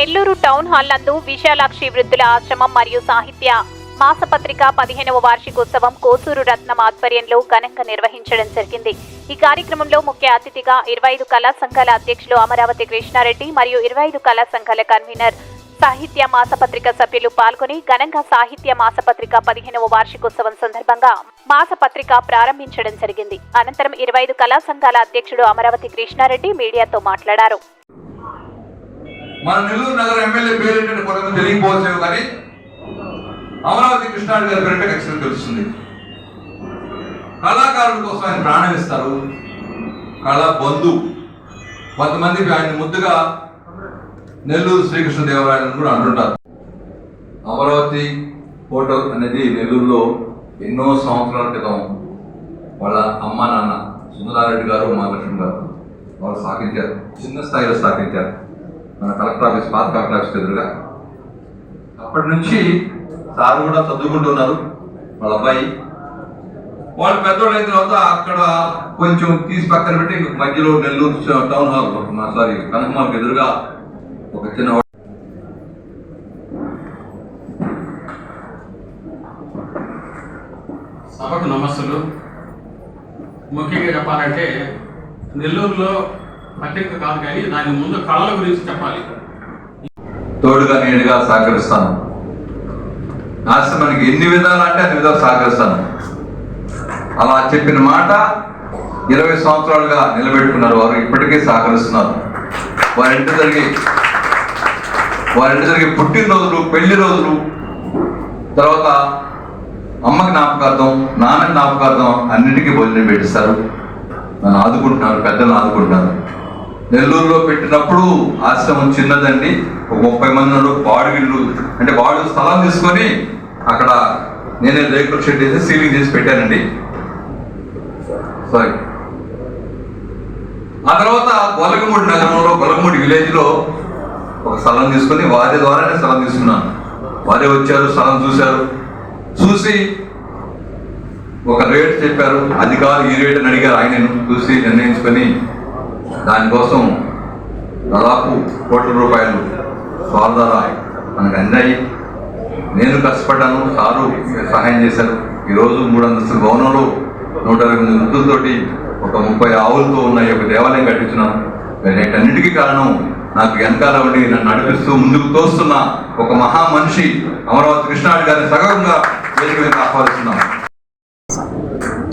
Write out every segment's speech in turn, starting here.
Nellore town hall నందు విశాలాక్షి వృద్ధుల ఆశ్రమం మరియు సాహిత్య మాసపత్రిక పదిహేనవ వార్షికోత్సవం కోసూరు రత్నం ఆధ్వర్యంలో ఘనంగా నిర్వహించడం జరిగింది. ఈ కార్యక్రమంలో ముఖ్య అతిథిగా ఇరవై ఐదు కళా సంఘాల అధ్యక్షులు అమరావతి కృష్ణారెడ్డి మరియు ఇరవై ఐదు కళా సంఘాల కన్వీనర్ సాహిత్య మాసపత్రిక సభ్యులు పాల్గొని ఘనంగా సాహిత్య మాసపత్రిక పదిహేనవ వార్షికోత్సవం సందర్భంగా మాసపత్రిక ప్రారంభించడం జరిగింది. అనంతరం ఇరవై ఐదు కళా సంఘాల అధ్యక్షుడు అమరావతి కృష్ణారెడ్డి మీడియాతో మాట్లాడారు. మన నెల్లూరు నగర ఎమ్మెల్యే పేరు ఏంటంటే కొంతమంది తెలియకపోవచ్చు కానీ అమరావతి కృష్ణారెడ్డి గారి పేరంటే ఖచ్చితంగా తెలుస్తుంది. కళాకారుల కోసం ఆయన ప్రాణం ఇస్తారు. కళా బంధు. కొంతమంది ఆయన ముద్దుగా నెల్లూరు శ్రీకృష్ణదేవరాయలను కూడా అంటుంటారు. అమరావతి హోటల్ అనేది నెల్లూరులో ఎన్నో సంవత్సరాల క్రితం వాళ్ళ అమ్మ నాన్న సుందరారెడ్డి గారు మహాలక్ష్మి గారు వాళ్ళు స్థాపించారు. చిన్న స్థాయిలో స్థాపించారు. మన కలెక్టర్ ఆఫీస్ పాత కలెక్టర్ ఆఫీస్ ఎదురుగా. అప్పటి నుంచి సార్ కూడా చదువుకుంటున్నారు వాళ్ళ అబ్బాయి. వాళ్ళు పెద్దోళ్ళు అయిన తర్వాత అక్కడ కొంచెం తీసి పక్కన పెట్టి మధ్యలో నెల్లూరు టౌన్ హాల్ సారీ కనకమాలకు ఎదురుగా ఒక చిన్న సభకు నమస్సులు. ముఖ్యంగా చెప్పాలంటే నెల్లూరులో ప్రత్యేకత కాదు కానీ దాని ముందు కళల గురించి చెప్పాలి. తోడుగా నేడుగా సహకరిస్తాను. ఆశ్రమానికి ఎన్ని విధాలు అంటే అన్ని విధాలు సహకరిస్తాను. అలా చెప్పిన మాట ఇరవై సంవత్సరాలుగా నిలబెట్టుకున్నారు వారు ఇప్పటికీ సహకరిస్తున్నారు. వారింటి జరిగి వారింటి జరిగే పుట్టినరోజులు పెళ్ళి రోజులు తర్వాత అమ్మ జ్ఞాపకార్థం నాన్న జ్ఞాపకార్థం అన్నిటికీ భోజనం పెట్టిస్తారు. నన్ను ఆదుకుంటున్నారు పెద్దలను ఆదుకుంటున్నారు. నెల్లూరులో పెట్టినప్పుడు ఆశ్రమం చిన్నదండి. ఒక ముప్పై మంది ఉన్నారు. బాడుగిళ్ళు అంటే బాడు స్థలం తీసుకొని అక్కడ నేనే రేకుల షెడ్ వేసి సీలింగ్ చేసి పెట్టానండి. సారీ ఆ తర్వాత గొలగమూడి నగరంలో గొలగమూడి విలేజ్లో ఒక స్థలం తీసుకొని వారి ద్వారానే స్థలం తీసుకున్నాను. వారే వచ్చారు స్థలం చూశారు. చూసి ఒక రేట్ చెప్పారు. అది కాదు ఈ రేట్ అని అడిగారు. ఆయన చూసి నిర్ణయించుకొని దానికోసం దాదాపు కోట్ల రూపాయలు సార్ ద్వారా మనకు అందాయి నేను కష్టపడ్డాను సారు సహాయం చేశారు. ఈరోజు మూడు అంతస్తుల భవనంలో నూట ఇరవై మంది వృద్ధులతోటి ఒక ముప్పై ఆవులతో ఉన్న ఈ ఒక దేవాలయం కట్టించున్నాను. వీటన్నిటికీ కారణం నాకు వెనకాల ఉండి నన్ను నడిపిస్తూ ముందుకు తోస్తున్న ఒక మహా మనిషి అమరావతి కృష్ణాడు గారిని సగంగా వేదిక మీద ఆహ్వానిస్తున్నాం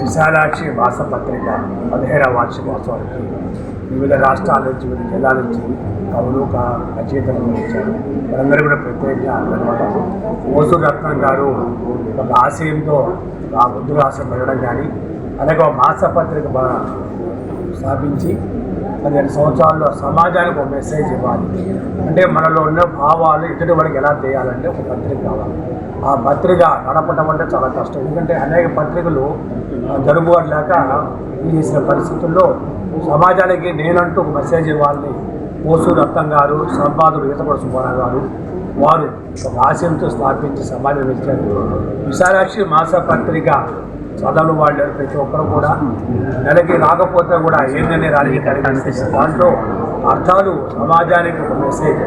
విశాలాక్షి మాసపత్రిక పదిహేడవ వార్షికోత్సవానికి వివిధ రాష్ట్రాల నుంచి వివిధ జిల్లాల నుంచి కవులు కా- రచయితలు వచ్చారు. వారందరూ కూడా ప్రత్యేకంగా ధన్యవాదాలు. ఓసు రత్నం గారు ఒక ఆశయంతో ఆ బుద్ధుల ఆశయం వెళ్ళడం కానీ అలాగే ఒక మాసపత్రిక స్థాపించి పదిహేను సంవత్సరాల్లో సమాజానికి ఒక మెసేజ్ ఇవ్వాలి. అంటే మనలో ఉన్న భావాలు ఎదుటి వాళ్ళకి ఎలా చేయాలంటే ఒక పత్రిక కావాలి. ఆ పత్రిక నడపడం అంటే చాలా కష్టం. ఎందుకంటే అనేక పత్రికలు ఆ, జరుగుబాటు లేక ఈ చేసిన పరిస్థితుల్లో సమాజానికి నేనంటూ ఒక మెసేజ్ ఇవ్వాలని పోసూరు రత్నం గారు సంపాదకుడు ఈతపడ సుబ్బారావు గారు వారు ఒక ఆశయంతో స్థాపించి సమాజం ఇచ్చారు. విశాలాక్షి మాస పత్రిక చదవలు వాళ్ళు ప్రతి ఒక్కరు కూడా నెలకి రాకపోతే కూడా ఏంటనే రాని కనిపిస్తుంది. దాంట్లో అర్థాలు సమాజానికి ఒక మెసేజ్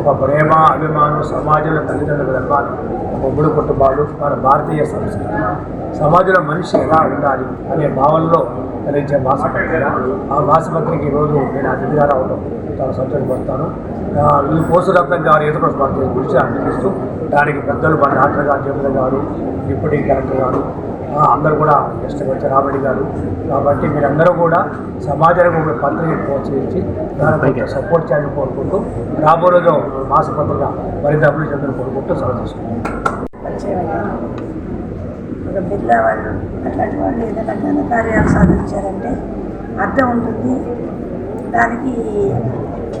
ఒక ప్రేమ అభిమానం సమాజంలో తల్లిదండ్రులు వెళ్ళాలి ఒక ఉమ్మడి కుటుంబాలు మన భారతీయ సంస్కృతి. సమాజంలో మనిషి ఎలా ఉండాలి అనే భావనలో కలిగించే మాసపత్రిక ఆ మాసపత్రిక ఈరోజు నేను అతిథిగా రావడం చాలా సంతోషపడతాను. ఈ పోసరత్నం గారు ఏదో ఒక గురించి అందిస్తూ దానికి పెద్దలు మన డాక్టర్ గారు జముల గారు డిప్యూటీ కలెక్టర్ గారు అందరూ కూడా ఇష్టపడితే రాబడి గారు. కాబట్టి మీరందరూ కూడా సమాజానికి ఒక పత్రిక ప్రోత్సహించి దానికి సపోర్ట్ చేయాలని కోరుకుంటూ రాబో రోజు మాసపత్రిక మరింత అభివృద్ధి చెందని కోరుకుంటూ సెలవు తీసుకుంటాం బిర్లా వాళ్ళు అట్లాంటి వాళ్ళు ఏదైనా ఘనకార్యాలు సాధించారంటే అర్థం ఉంటుంది. దానికి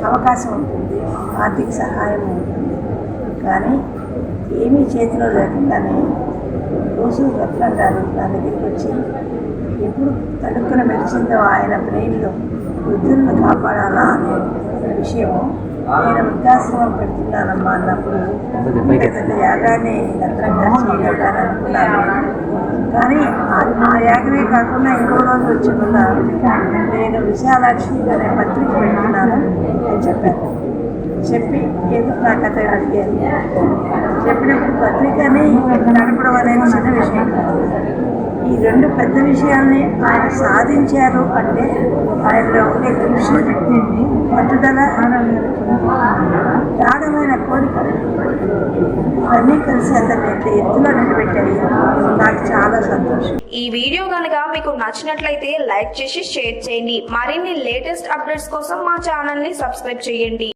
అవకాశం ఉంటుంది. ఆర్థిక సహాయం ఉంటుంది. కానీ ఏమీ చేతిలో లేకుండానే రోజు రత్నం గారు నా దగ్గరికి వచ్చి ఎప్పుడు తడుక్కున మెలిసిందో ఆయన బ్రెయిన్లో వృద్ధులను కాపాడాలా అనే విషయము నేను వృద్ధాశ్రమం పెడుతున్నానమ్మా అన్నప్పుడు పెద్ద యాగాన్ని రత్నం గారు అనుకున్నాను కానీ ఆ- ఆ యాగమే కాకుండా ఇంకో రోజు వచ్చి నేను విశాలాక్షి అనే పత్రిక పెడుతున్నాను అని చెప్పాను చెప్పి ఏదో చెప్పినప్పుడు పత్రికని నడపడం అనేది చిన్న విషయం. ఈ రెండు పెద్ద విషయాల్ని ఆయన సాధించారు అంటే ఆయనలో ఉండే కృషి పట్టుదల గాఢమైన కోరిక అన్నీ కలిసి అతన్ని ఎంత ఎత్తులో నిలబెట్టాయి. నాకు చాలా సంతోషం. ఈ వీడియో కనుక మీకు నచ్చినట్లయితే లైక్ చేసి షేర్ చేయండి. మరిన్ని లేటెస్ట్ అప్డేట్స్ కోసం మా ఛానల్ని సబ్స్క్రైబ్ చేయండి.